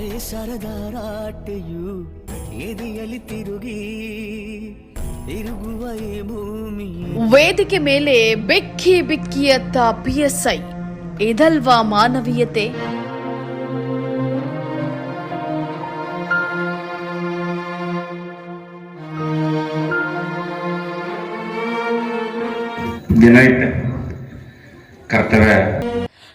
ಬೇಸರದ ರಾಟೆಯು ಎದೆಯಲ್ಲಿ ತಿರುಗಿ ತಿರುಗುವ ಈ ಭೂಮಿ ವೇದಿಕೆ ಮೇಲೆ ಬೆಕ್ಕಿ ಬಿಕ್ಕಿಯತ್ತ ಪಿಎಸ್ಐ ಇದಲ್ವಾ ಮಾನವೀಯತೆ ದಿನೈತೆ ಕರ್ತವ್ಯ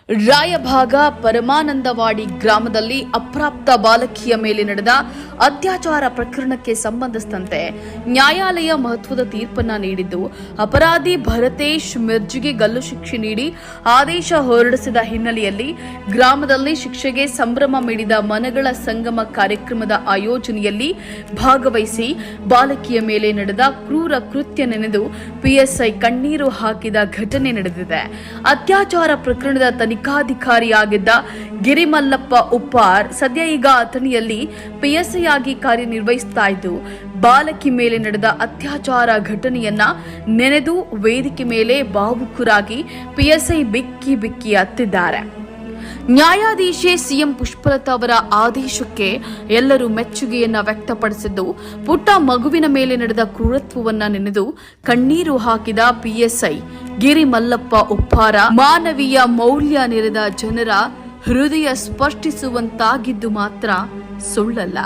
ರಾಯಭಾಗ ಪರಮಾನಂದವಾಡಿ ಗ್ರಾಮದಲ್ಲಿ ಅಪ್ರಾಪ್ತ ಬಾಲಕಿಯ ಮೇಲೆ ನಡೆದ ಅತ್ಯಾಚಾರ ಪ್ರಕರಣಕ್ಕೆ ಸಂಬಂಧಿಸಿದಂತೆ ನ್ಯಾಯಾಲಯ ಮಹತ್ವದ ತೀರ್ಪನ್ನ ನೀಡಿದ್ದು, ಅಪರಾಧಿ ಭರತೇಶ್ ಮಿರ್ಜಿಗೆ ಗಲ್ಲು ಶಿಕ್ಷೆ ನೀಡಿ ಆದೇಶ ಹೊರಡಿಸಿದ ಹಿನ್ನೆಲೆಯಲ್ಲಿ ಗ್ರಾಮದಲ್ಲಿ ಶಿಕ್ಷೆಗೆ ಸಂಭ್ರಮ ಮೀಡಿದ ಮನಗಳ ಸಂಗಮ ಕಾರ್ಯಕ್ರಮದ ಆಯೋಜನೆಯಲ್ಲಿ ಭಾಗವಹಿಸಿ ಬಾಲಕಿಯ ಮೇಲೆ ನಡೆದ ಕ್ರೂರ ಕೃತ್ಯ ನೆನೆದು ಪಿಎಸ್ಐ ಕಣ್ಣೀರು ಹಾಕಿದ ಘಟನೆ ನಡೆದಿದೆ. ಅತ್ಯಾಚಾರ ಪ್ರಕರಣದ ತನಿಖಾಧಿಕಾರಿಯಾಗಿದ್ದ ಗಿರಿಮಲ್ಲಪ್ಪ ಉಪ್ಪಾರ್ ಸದ್ಯ ಈಗ ಅಥಣಿಯಲ್ಲಿ ಪಿಎಸ್ಐ ಆಗಿ ಕಾರ್ಯನಿರ್ವಹಿಸ್ತಾ ಇದ್ದು, ಬಾಲಕಿ ಮೇಲೆ ನಡೆದ ಅತ್ಯಾಚಾರ ಘಟನೆಯನ್ನ ನೆನೆದು ವೇದಿಕೆ ಮೇಲೆ ಭಾವುಕರಾಗಿ ಪಿಎಸ್ಐ ಬಿಕ್ಕಿ ಬಿಕ್ಕಿ ಅತ್ತಿದ್ದಾರೆ ನ್ಯಾಯಾಧೀಶೆ ಸಿಎಂ ಪುಷ್ಪಲತಾ ಅವರ ಆದೇಶಕ್ಕೆ ಎಲ್ಲರೂ ಮೆಚ್ಚುಗೆಯನ್ನ ವ್ಯಕ್ತಪಡಿಸಿದ್ದು, ಪುಟ್ಟ ಮಗುವಿನ ಮೇಲೆ ನಡೆದ ಕ್ರೂರತ್ವವನ್ನ ನೆನೆದು ಕಣ್ಣೀರು ಹಾಕಿದ ಪಿಎಸ್ಐ ಗಿರಿ ಮಲ್ಲಪ್ಪ ಉಪ್ಪಾರ ಮಾನವೀಯ ಮೌಲ್ಯ ನೆರೆದ ಜನರ ಹೃದಯ ಸ್ಪರ್ಶಿಸುವಂತಾಗಿದ್ದು ಮಾತ್ರ ಸುಳ್ಳಲ್ಲ.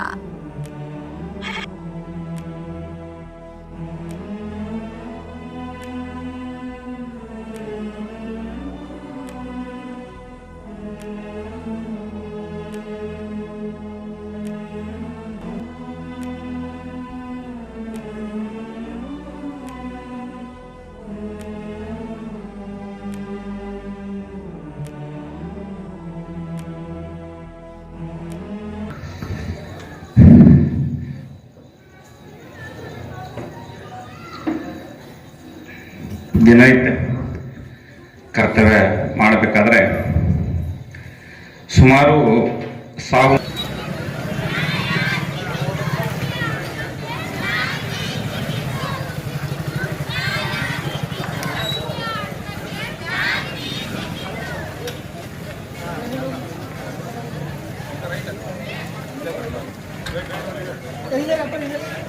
ದಿನೈತೆ ಕರ್ತವ್ಯ ಮಾಡಬೇಕಾದ್ರೆ ಸುಮಾರು ಸಾವು Ahí